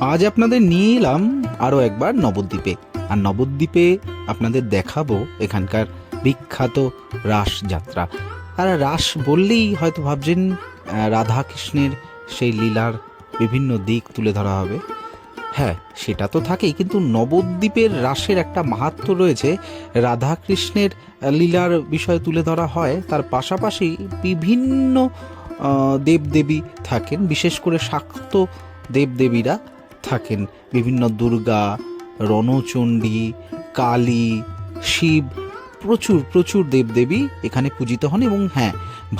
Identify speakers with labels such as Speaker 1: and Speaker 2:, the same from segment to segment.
Speaker 1: আজ আপনাদের নিয়ে এলাম আরও একবার নবদ্বীপে। আর নবদ্বীপে আপনাদের দেখাবো এখানকার বিখ্যাত রাস যাত্রা আর রাস বললেই হয়তো ভাবছেন রাধা কৃষ্ণের সেই লীলার বিভিন্ন দিক তুলে ধরা হবে। হ্যাঁ সেটা তো থাকেই, কিন্তু নবদ্বীপের রাসের একটা মাহাত্ম্য রয়েছে। রাধা কৃষ্ণের লীলার বিষয় তুলে ধরা হয়, তার পাশাপাশি বিভিন্ন দেবদেবী থাকেন। বিশেষ করে শাক্ত দেবদেবীরা থাকেন বিভিন্ন দুর্গা, রণচণ্ডী, কালী, শিব, প্রচুর প্রচুর দেবদেবী এখানে পূজিত হন এবং হ্যাঁ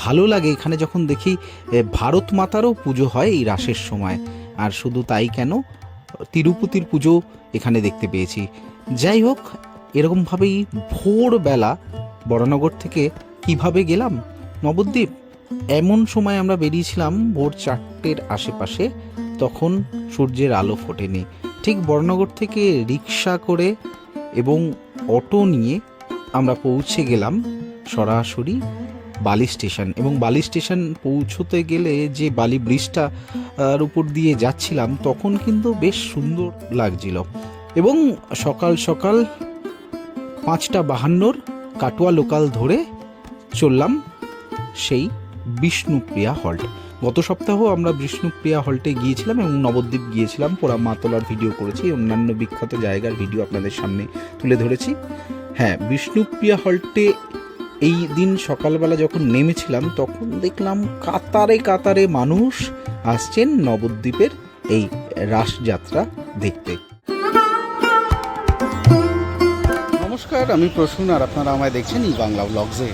Speaker 1: ভালো লাগে এখানে যখন দেখি ভারত মাতারও পুজো হয় এই রাসের সময়। আর শুধু তাই কেন, তিরুপতির পুজো এখানে দেখতে পেয়েছি। যাই হোক এরকমভাবেই ভোরবেলা বড়নগর থেকে কীভাবে গেলাম? নবদ্বীপ, এমন সময় আমরা বেরিয়েছিলাম ভোর চারটের আশেপাশে। তখন সূর্যের আলো ফোটেনি। ঠিক বড়নগর থেকে রিক্সা করে এবং অটো নিয়ে আমরা পৌঁছে গেলাম সরাসরি বালি স্টেশন। এবং বালি স্টেশন পৌঁছতে গেলে যে বালি ব্রিজটা উপর দিয়ে যাচ্ছিলাম, তখন কিন্তু বেশ সুন্দর লাগছিল। এবং সকাল সকাল পাঁচটা বাহান্নর কাটোয়া লোকাল ধরে চললাম সেই বিষ্ণুপ্রিয়া হল্ট। গত সপ্তাহ আমরা বিষ্ণুপ্রিয়া হল্টে গিয়েছিলাম এবং নবদ্বীপ গিয়েছিলাম, পোড়া মাতলার ভিডিও করেছি অন্যান্য বিখ্যাত জায়গার ভিডিও আপনাদের সামনে তুলে ধরেছি। হ্যাঁ বিষ্ণুপ্রিয়া হল্টে এই দিন সকালবেলা যখন নেমেছিলাম, তখন দেখলাম কাতারে কাতারে মানুষ আসছেন নবদ্বীপের এই রাসযাত্রা দেখতে।
Speaker 2: নমস্কার, আমি প্রসূন আর আপনারা আমায় দেখছেন এই বাংলা ব্লগসে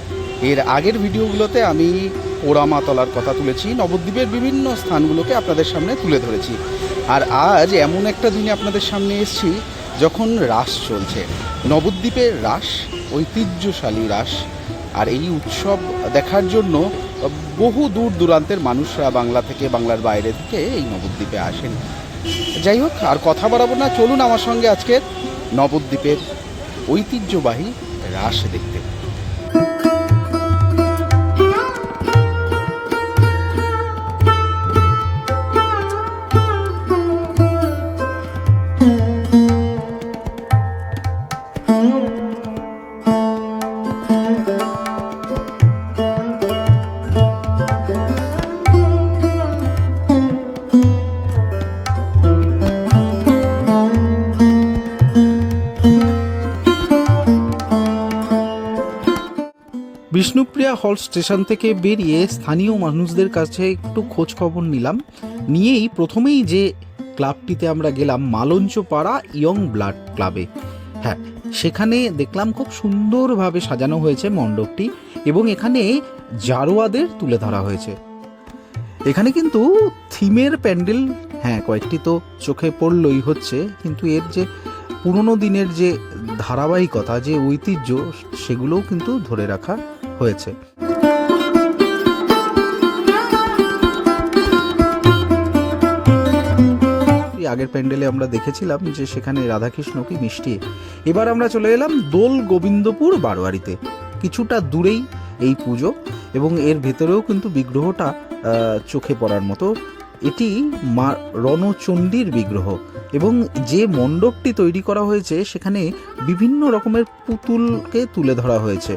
Speaker 2: এর আগের ভিডিওগুলোতে আমি পোড়ামাতলার কথা তুলেছি। নবদ্বীপের বিভিন্ন স্থানগুলোকে আপনাদের সামনে তুলে ধরেছি। আর আজ এমন একটা দিনে আপনাদের সামনে এসেছি, যখন রাস চলছে। নবদ্বীপের রাস, ঐতিহ্যশালী রাস। আর এই উৎসব দেখার জন্য বহু দূর দূরান্তের মানুষরা বাংলা থেকে, বাংলার বাইরে থেকে এই নবদ্বীপে আসেন। যাই হোক, আর কথা বাড়াবো না। চলুন আমার সঙ্গে আজকে নবদ্বীপের ঐতিহ্যবাহী রাস দেখতে।
Speaker 1: হল স্টেশন থেকে বেরিয়ে স্থানীয় মানুষদের কাছে একটু খোঁজ খবর নিলাম। নিয়েই প্রথমেই যে ক্লাবটিতে আমরা গেলাম, মালঞ্চপাড়া ইয়ং ব্লাড ক্লাবে। হ্যাঁ সেখানে দেখলাম খুব সুন্দরভাবে সাজানো হয়েছে মণ্ডপটি এবং এখানে জারোয়াদের তুলে ধরা হয়েছে। এখানে কিন্তু থিমের প্যান্ডেল হ্যাঁ কয়েকটি তো চোখে পড়লই হচ্ছে, কিন্তু এর যে পুরনো দিনের যে ধারাবাহিকতা, যে ঐতিহ্য, সেগুলোও কিন্তু ধরে রাখা হয়েছে। আগের প্যান্ডেলে আমরা দেখেছিলাম যে সেখানে রাধাকৃষ্ণ কি মিষ্টি। এবার আমরা চলে এলাম দোল গোবিন্দপুর বারোয়ারিতে। কিছুটা দূরেই এই পুজো এবং এর ভেতরেও কিন্তু বিগ্রহটা চোখে পড়ার মতো। এটি মা রণচণ্ডীর বিগ্রহ এবং যে মণ্ডপটি তৈরি করা হয়েছে সেখানে বিভিন্ন রকমের পুতুলকে তুলে ধরা হয়েছে।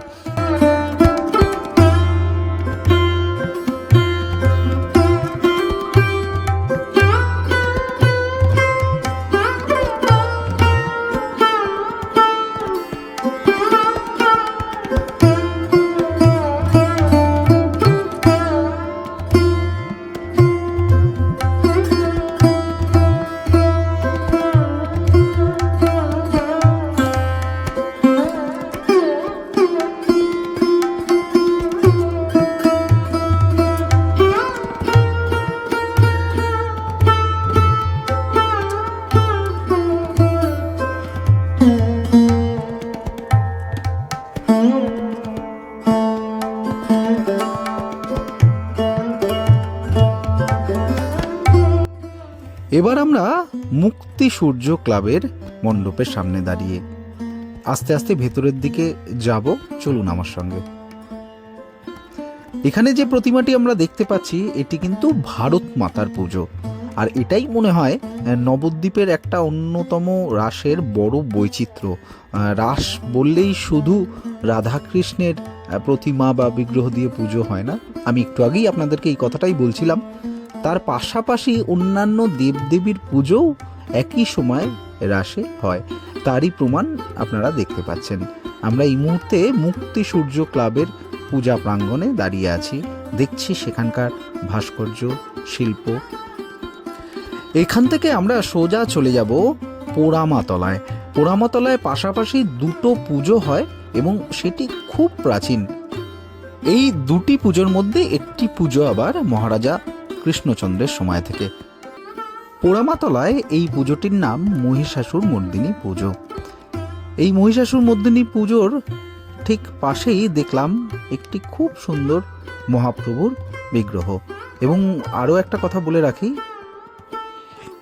Speaker 1: মুক্তি সূর্য ক্লাবের মণ্ডপের সামনে দাঁড়িয়ে। আস্তে আস্তে ভেতরের দিকে যাব, চলুন আমার সঙ্গে। এখানে যে প্রতিমাটি আমরা দেখতে পাচ্ছি, এটি কিন্তু ভারত মাতার পুজো। আর এটাই মনে হয় নবদ্বীপের একটা অন্যতম রাসের বড় বৈচিত্র্য। রাস বললেই শুধু রাধাকৃষ্ণের প্রতিমা বা বিগ্রহ দিয়ে পুজো হয় না। আমি একটু আগেই আপনাদেরকে এই কথাটাই বলছিলাম। তার পাশাপাশি অন্যান্য দেবদেবীর পুজোও একই সময় রাসে হয়। তারই প্রমাণ আপনারা দেখতে পাচ্ছেন। আমরা এই মুহূর্তে মুক্তি সূর্য ক্লাবের পূজা প্রাঙ্গণে দাঁড়িয়ে আছি। দেখছি সেখানকার ভাস্কর্য, শিল্প। এখান থেকে আমরা সোজা চলে যাব পোড়ামাতলায়। পোড়ামাতলায় পাশাপাশি দুটো পুজো হয় এবং সেটি খুব প্রাচীন। এই দুটি পুজোর মধ্যে একটি পুজো আবার মহারাজা কৃষ্ণচন্দ্রের সময় থেকে। পোড়ামাতলায় এই পুজোটির নাম মহিষাসুর মর্দিনী পুজো। এই মহিষাসুর মর্দিনী পুজোর ঠিক পাশেই দেখলাম একটি খুব সুন্দর মহাপ্রভুর বিগ্রহ। এবং আরও একটা কথা বলে রাখি,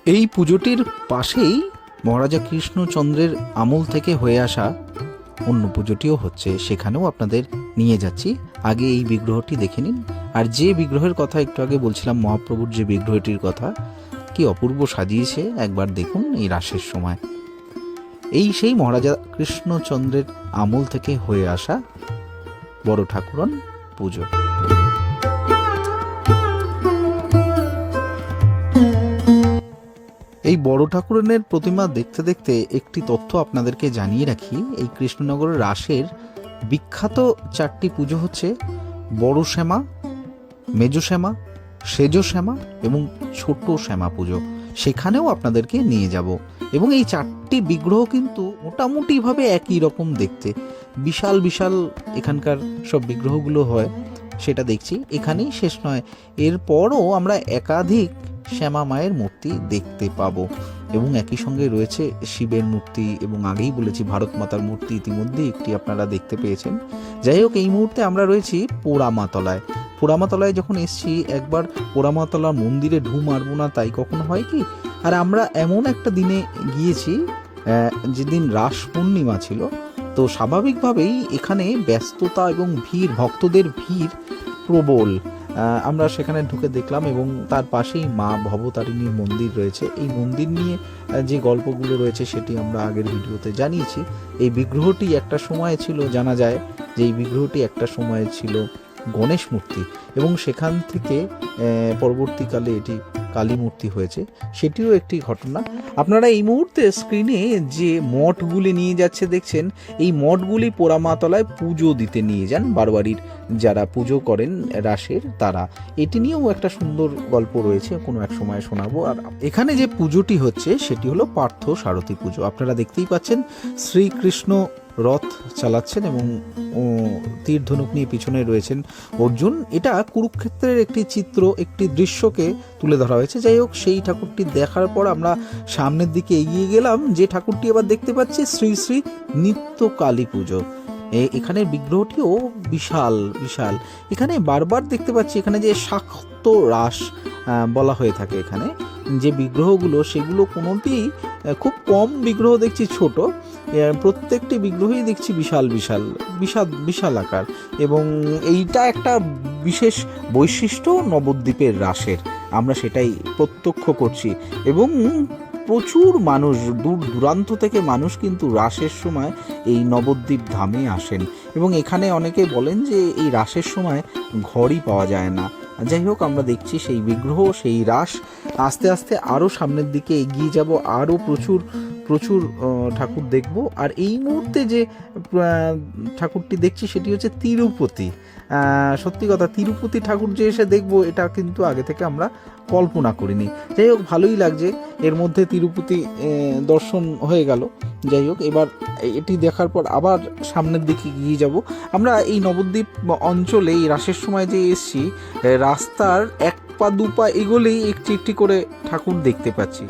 Speaker 1: এই পুজোটির পাশেই মহারাজা কৃষ্ণচন্দ্রের আমল থেকে হয়ে আসা অন্য পুজোটিও হচ্ছে। সেখানেও আপনাদের নিয়ে যাচ্ছি। আগে এই বিগ্রহটি দেখে নিন। আর যে বিগ্রহের কথা একটু আগে বলছিলাম, মহাপ্রভুর যে বিগ্রহটির কথা, কি অপূর্ব সাজিয়েছে একবার দেখুন এই রাসের সময়। এই সেই মহারাজা কৃষ্ণচন্দ্রের আমল থেকে হয়ে আসা বড় ঠাকুরন পুজো। এই বড় ঠাকুরনের প্রতিমা দেখতে দেখতে একটি তথ্য আপনাদেরকে জানিয়ে রাখি, এই কৃষ্ণনগরের রাসের বিখ্যাত চারটি পুজো হচ্ছে বড় শ্যামা মেজ শ্যামা, সেজ শ্যামা এবং ছোট শ্যামা পুজো। সেখানেও আপনাদেরকে নিয়ে যাব। এবং এই চারটি বিগ্রহ কিন্তু মোটামুটিভাবে একই রকম দেখতে। বিশাল বিশাল এখানকার সব বিগ্রহগুলো হয়, সেটা দেখছি। এখানেই শেষ নয়। এরপরও আমরা একাধিক শ্যামা মায়ের মূর্তি দেখতে পাবো। এবং একই সঙ্গে রয়েছে শিবের মূর্তি এবং আগেই বলেছি ভারত মাতার মূর্তি ইতিমধ্যে একটি আপনারা দেখতে পেয়েছেন। যাই হোক, এই মুহূর্তে আমরা রয়েছি পোড়ামাতলায়। পোড়ামাতলায় যখন এসছি, একবার পোড়ামাতলা মন্দিরে ঢু মারবো না তাই কখনো হয় কি? আর আমরা এমন একটা দিনে গিয়েছি যেদিন রাস পূর্ণিমা ছিল, তো স্বাভাবিকভাবেই এখানে ব্যস্ততা এবং ভিড়, ভক্তদের ভিড় প্রবল। আমরা সেখানে ঢুকে দেখলাম এবং তার পাশেই মা ভবতারিণীর মন্দির রয়েছে। এই মন্দির নিয়ে যে গল্পগুলো রয়েছে সেটি আমরা আগের ভিডিওতে জানিয়েছি। এই বিগ্রহটি একটা সময় ছিল, জানা যায় যে এই বিগ্রহটি একটা সময় ছিল গণেশ মূর্তি এবং সেখান থেকে পরবর্তীকালে এটি কালী মূর্তি হয়েছে সেটিও একটি ঘটনা। আপনারা এই মুহূর্তে স্ক্রিনে যে মঠগুলি নিয়ে যাচ্ছে দেখছেন, এই মঠগুলি পোড়ামাতলায় পুজো দিতে নিয়ে যান বারবাড়ির যারা পুজো করেন রাসের তারা। এটি নিয়েও একটা সুন্দর গল্প রয়েছে, কোনো এক সময় শোনাবো। আর এখানে যে পুজোটি হচ্ছে, সেটি হলো পার্থ সারথী পুজো। আপনারা দেখতেই পাচ্ছেন, শ্রীকৃষ্ণ রথ চালাচ্ছেন এবং তীর ধনুক নিয়ে পিছনে রয়েছেন অর্জুন। এটা কুরুক্ষেত্রের একটি চিত্র, একটি দৃশ্যকে তুলে ধরা হয়েছে। যাই হোক, সেই ঠাকুরটি দেখার পর আমরা সামনের দিকে এগিয়ে গেলাম। যে ঠাকুরটি আবার দেখতে পাচ্ছি, শ্রী শ্রী নিত্য কালী পুজো। এ- এখানের বিগ্রহটিও বিশাল বিশাল। এখানে বারবার দেখতে পাচ্ছি, এখানে যে শাক্ত রাস বলা হয়ে থাকে এখানে। যে বিগ্রহগুলো, সেগুলো কোনোটি খুব কম বিগ্রহ দেখছি ছোট। প্রত্যেকটি বিগ্রহই দেখছি বিশাল বিশাল বিশাল বিশাল আকার। এবং এইটা একটা বিশেষ বৈশিষ্ট্য নবদ্বীপের রাসের। আমরা সেটাই প্রত্যক্ষ করছি। এবং প্রচুর মানুষ, দূর দূরান্ত থেকে মানুষ কিন্তু রাসের সময় এই নবদ্বীপ ধামে আসেন। এবং এখানে অনেকে বলেন যে এই রাসের সময় ঘরই পাওয়া যায় না। যাই হোক, আমরা দেখছি সেই বিগ্রহ, সেই রাস। আস্তে আস্তে আরও সামনের দিকে এগিয়ে যাব আরও প্রচুর প্রচুর ঠাকুর দেখব। আর এই মুহূর্তে যে ঠাকুরটি দেখছি সেটি হচ্ছে তিরুপতি। সত্যি কথা, তিরুপতি ঠাকুর যে এসে দেখব, এটা কিন্তু আগে থেকে আমরা কল্পনা করিনি। যাই হোক, ভালোই লাগছে। এর মধ্যে তিরুপতি দর্শন হয়ে গেল। যাই হোক, এবার এটি দেখার পর আবার সামনের দিকে গিয়ে যাব। আমরা এই নবদ্বীপ অঞ্চলে এই রাসের সময় যে এসছি রাস্তার এক পা, দু পা এগোলেই একটি একটি করে ঠাকুর দেখতে পাচ্ছি।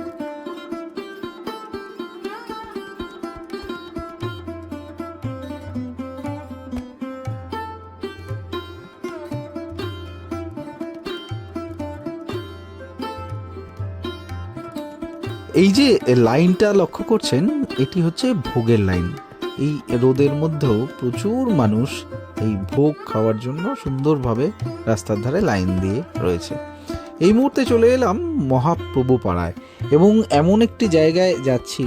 Speaker 1: এই যে লাইনটা লক্ষ্য করছেন, এটি হচ্ছে ভোগের লাইন। এই রোদের মধ্যেও প্রচুর মানুষ এই ভোগ খাওয়ার জন্য সুন্দরভাবে রাস্তার ধারে লাইন দিয়ে রয়েছে। এই মুহূর্তে চলে এলাম মহাপ্রভু পাড়ায় এবং এমন একটি জায়গায় যাচ্ছি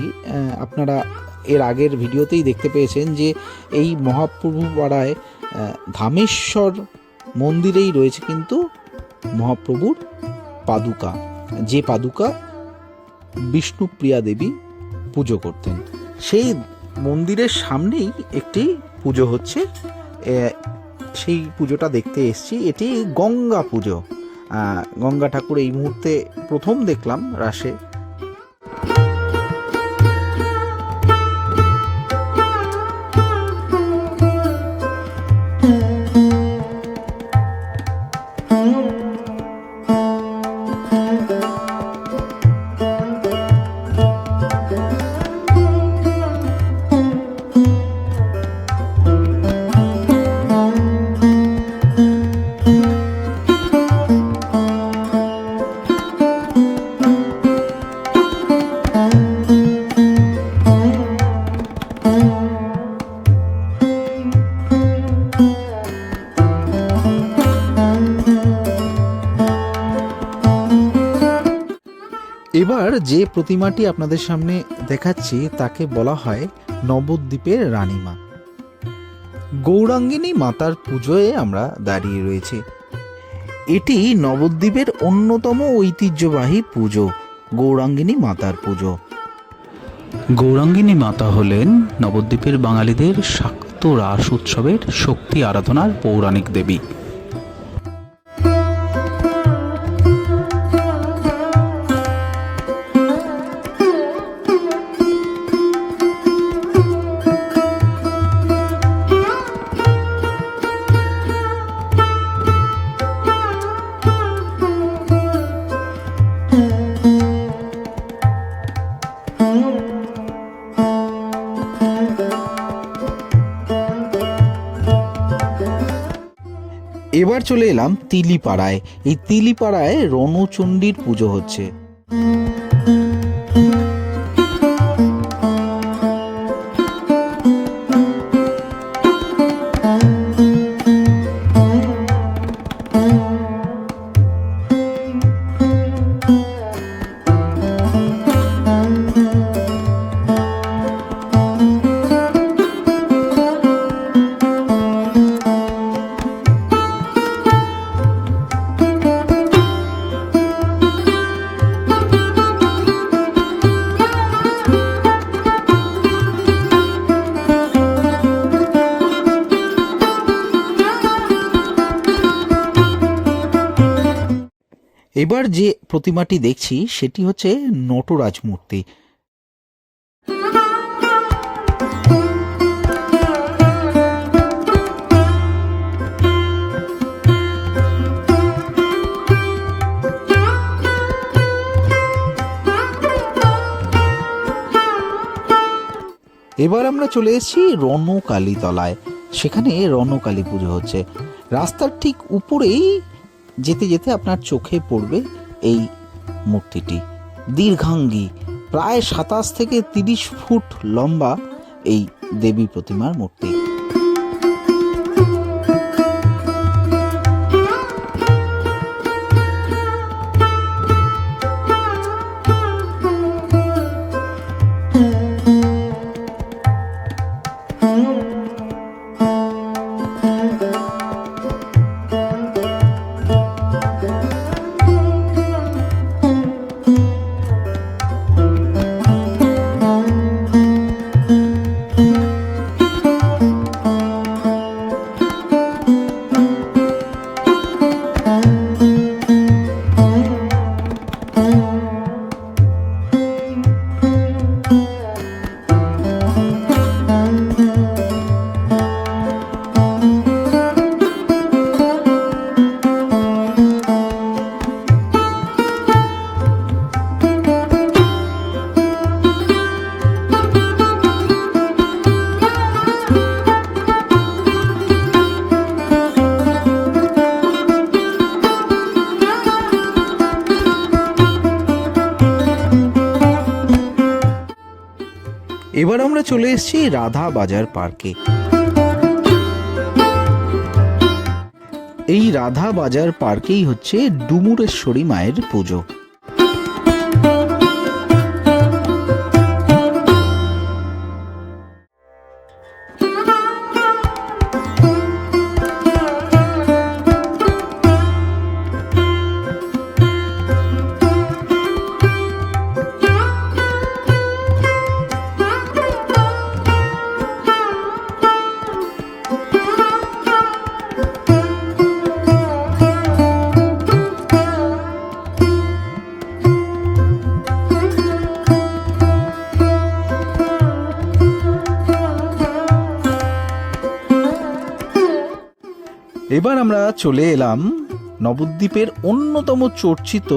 Speaker 1: আপনারা এর আগের ভিডিওতেই দেখতে পেয়েছেন যে এই মহাপ্রভু পাড়ায় ধামেশ্বর মন্দিরেই রয়েছে কিন্তু মহাপ্রভুর পাদুকা, যে পাদুকা বিষ্ণুপ্রিয়া দেবী পুজো করতেন। সেই মন্দিরের সামনেই একটি পুজো হচ্ছে। সেই পুজোটা দেখতে এসছি। এটি গঙ্গা পুজো। গঙ্গা ঠাকুর এই মুহূর্তে প্রথম দেখলাম রাসে। এবার যে প্রতিমাটি আপনাদের সামনে দেখাচ্ছি, তাকে বলা হয় নবদ্বীপের রানীমা। গৌরাঙ্গিনী মাতার পুজোয় আমরা দাঁড়িয়ে রয়েছি। এটি নবদ্বীপের অন্যতম ঐতিহ্যবাহী পুজো, গৌরাঙ্গিনী মাতার পুজো।
Speaker 3: গৌরাঙ্গিনী মাতা হলেন নবদ্বীপের বাঙালিদের শাক্ত রাস উৎসবের শক্তি আরাধনার পৌরাণিক দেবী।
Speaker 1: চলে এলাম তিলিপাড়ায়। এই তিলিপাড়ায় রণচণ্ডীর পুজো হচ্ছে। এবার যে প্রতিমাটি দেখছি, সেটি হচ্ছে নটরাজ মূর্তি। এবার আমরা চলে এসেছি রণকালী তলায় সেখানে রণকালী পুজো হচ্ছে। রাস্তার ঠিক উপরেই যেতে যেতে আপনার চোখে পড়বে এই মূর্তিটি। দীর্ঘাঙ্গী, প্রায় সাতাশ থেকে তিরিশ ফুট লম্বা এই দেবী প্রতিমার মূর্তি। চলে এসেছি রাধা বাজার পার্কে। এই রাধা বাজার পার্কেই হচ্ছে ডুমুরেশ্বরী মায়ের পুজো। এবার আমরা চলে এলাম নবদ্বীপের অন্যতম চর্চিত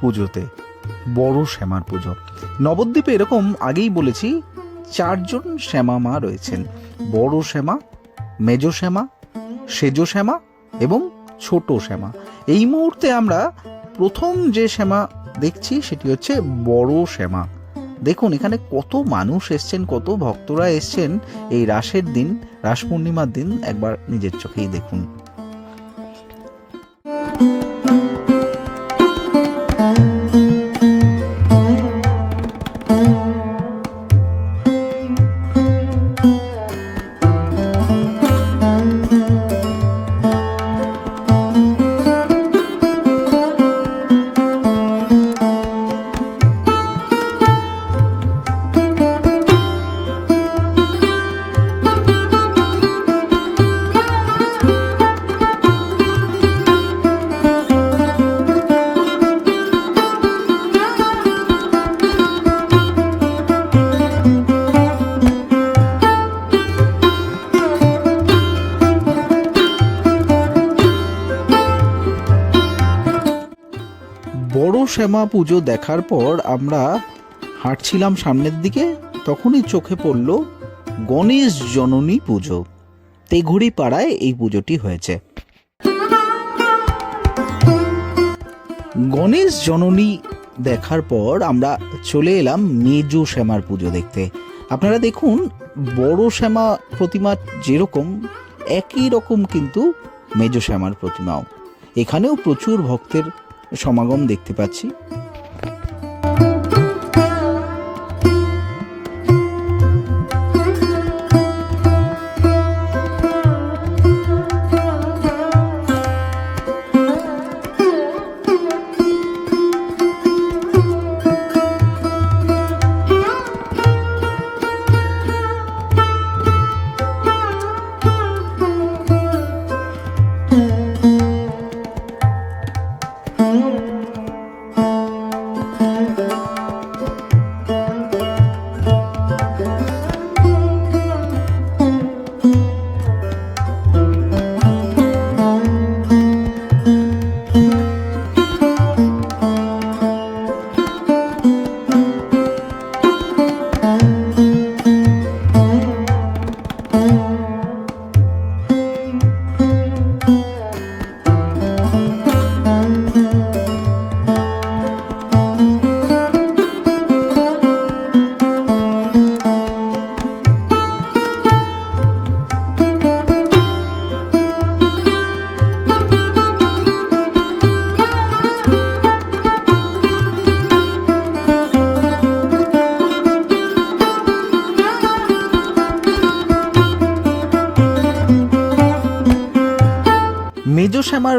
Speaker 1: পুজোতে, বড় শ্যামার পুজো। নবদ্বীপে এরকম আগেই বলেছি, চারজন শ্যামা মা রয়েছেন। বড় শ্যামা, মেজ শ্যামা, সেজ শ্যামা এবং ছোট শ্যামা। এই মুহূর্তে আমরা প্রথম যে শ্যামা দেখছি সেটি হচ্ছে বড় শ্যামা। দেখুন, এখানে কত মানুষ এসছেন, কত ভক্তরা এসছেন। এই রাসের দিন, রাস পূর্ণিমার দিন একবার নিজের চোখেই দেখুন। শ্যামা পুজো দেখার পর আমরা হাঁটছিলাম সামনের দিকে, তখনই চোখে পড়ল গণেশ জননী পুজো। তেঘুড়ি পাড়ায় এই পুজোটি হয়েছে। গণেশ জননী দেখার পর আমরা চলে এলাম মেজো শ্যামার পুজো দেখতে। আপনারা দেখুন, বড় শ্যামা প্রতিমা যেরকম, একই রকম কিন্তু মেজো শ্যামার প্রতিমাও। এখানেও প্রচুর ভক্তের সমাগম দেখতে পাচ্ছি।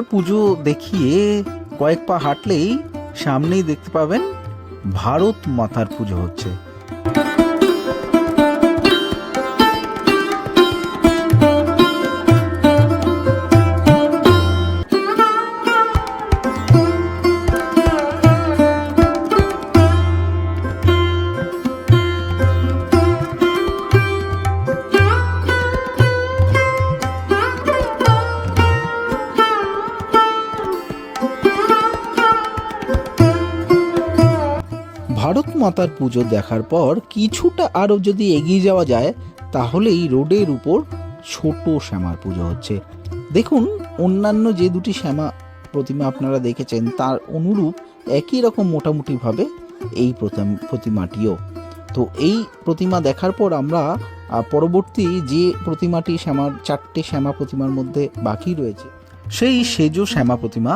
Speaker 1: পুজো দেখিয়ে কয়েক পা হাঁটলেই সামনেই দেখতে পাবেন ভারত মাতার পুজো হচ্ছে। মাতার পুজো দেখার পর কিছুটা আরও যদি এগিয়ে যাওয়া যায়, তাহলেই রোডের উপর ছোট শ্যামার পুজো হচ্ছে। দেখুন, অন্যান্য যে দুটি শ্যামা প্রতিমা আপনারা দেখেছেন, তার অনুরূপ একই রকম মোটামুটিভাবে এই প্রতিমাটিও। তো এই প্রতিমা দেখার পর আমরা পরবর্তী যে প্রতিমাটি শ্যামার, চারটে শ্যামা প্রতিমার মধ্যে বাকি রয়েছে, সেই সেজো শ্যামা প্রতিমা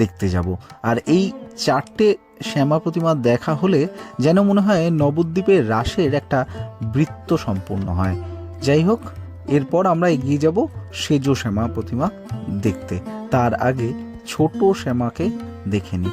Speaker 1: দেখতে যাব। আর এই চারটে শ্যামা প্রতিমা দেখা হলে যেন মনে হয় নবদ্বীপের রাসের একটা বৃত্ত সম্পূর্ণ হয়। যাই হোক, এরপর আমরা এগিয়ে যাব সেজো শ্যামা প্রতিমা দেখতে। তার আগে ছোট শ্যামাকে দেখে নিই।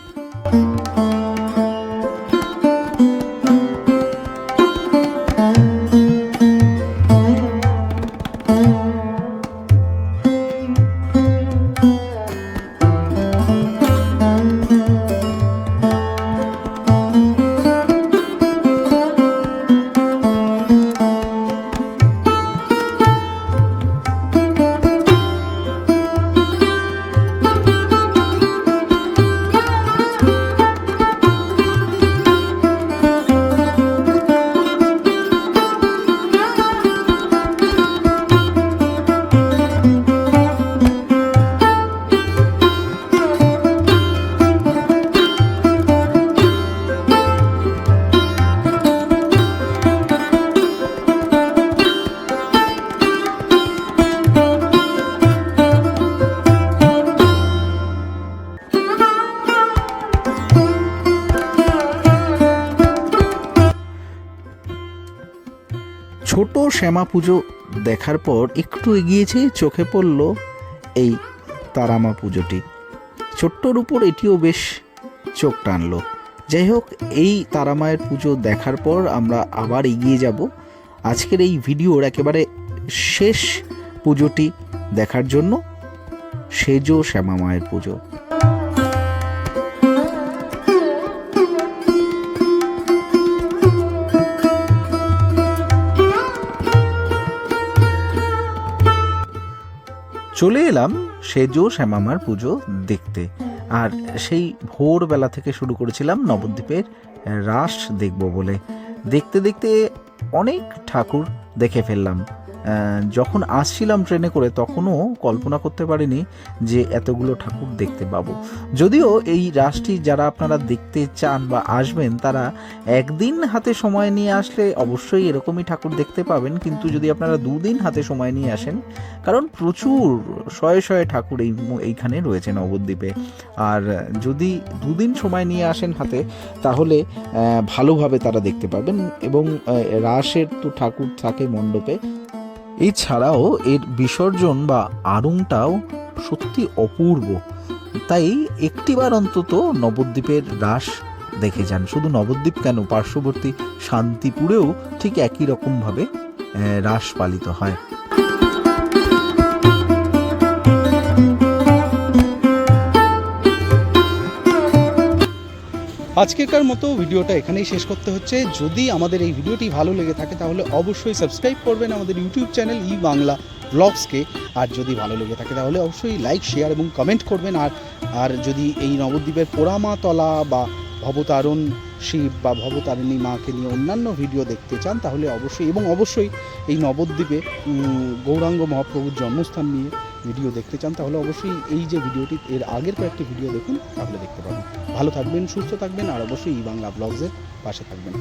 Speaker 1: শ্যামা পুজো দেখার পর একটু এগিয়েছে চোখে পড়ল এই তারামা পুজোটি। ছোট্টর উপর এটিও বেশ চোখ টানলো। যাই হোক, এই তারামায়ের পুজো দেখার পর আমরা আবার এগিয়ে যাব। আজকের এই ভিডিওর একেবারে শেষ পুজোটি দেখার জন্য সেজো শ্যামা মায়ের পুজো। চলে এলাম সেজো শ্যামামার পুজো দেখতে। আর সেই ভোরবেলা থেকে শুরু করেছিলাম নবদ্বীপের রাস দেখব বলে। দেখতে দেখতে অনেক ঠাকুর দেখে ফেললাম। যখন আসছিলাম ট্রেনে করে তখনও কল্পনা করতে পারিনি যে এতগুলো ঠাকুর দেখতে পাবো। যদিও এই রাসটি যারা আপনারা দেখতে চান বা আসবেন, তারা একদিন হাতে সময় নিয়ে আসলে অবশ্যই এরকমই ঠাকুর দেখতে পাবেন, কিন্তু যদি আপনারা দুদিন হাতে সময় নিয়ে আসেন, কারণ প্রচুর, শয়ে শয়ে ঠাকুর এই এইখানে রয়েছে নবদ্বীপে। আর যদি দুদিন সময় নিয়ে আসেন হাতে, তাহলে ভালোভাবে তারা দেখতে পাবেন এবং রাসের তো ঠাকুর থাকে মণ্ডপে এছাড়াও এর বিসর্জন বা আড়ংটাও সত্যি অপূর্ব। তাই একটিবার অন্তত নবদ্বীপের রাস দেখে যান। শুধু নবদ্বীপ কেন? পার্শ্ববর্তী শান্তিপুরেও ঠিক একই রকমভাবে রাস পালিত হয়।
Speaker 2: আজকেকার মতো ভিডিওটা এখানেই শেষ করতে হচ্ছে। যদি আমাদের এই ভিডিওটি ভালো লেগে থাকে, তাহলে অবশ্যই সাবস্ক্রাইব করবেন আমাদের ইউটিউব চ্যানেল ই বাংলা ব্লগসকে। আর যদি ভালো লেগে থাকে, তাহলে অবশ্যই লাইক, শেয়ার এবং কমেন্ট করবেন। আর আর যদি এই নবদ্বীপের পোড়ামাতলা বা ভবতারণ শিব বা ভবতারিণী মাকে নিয়ে অন্যান্য ভিডিও দেখতে চান, তাহলে অবশ্যই এবং অবশ্যই এই নবদ্বীপে গৌরাঙ্গ মহাপ্রভুর জন্মস্থান নিয়ে ভিডিও দেখতে চান, তাহলে অবশ্যই এই যে ভিডিওটি এর আগের কয়েকটি ভিডিও দেখুন, তাহলে দেখতে পাবেন। ভালো থাকবেন, সুস্থ থাকবেন, আর অবশ্যই ই বাংলা ব্লগসের পাশে থাকবেন।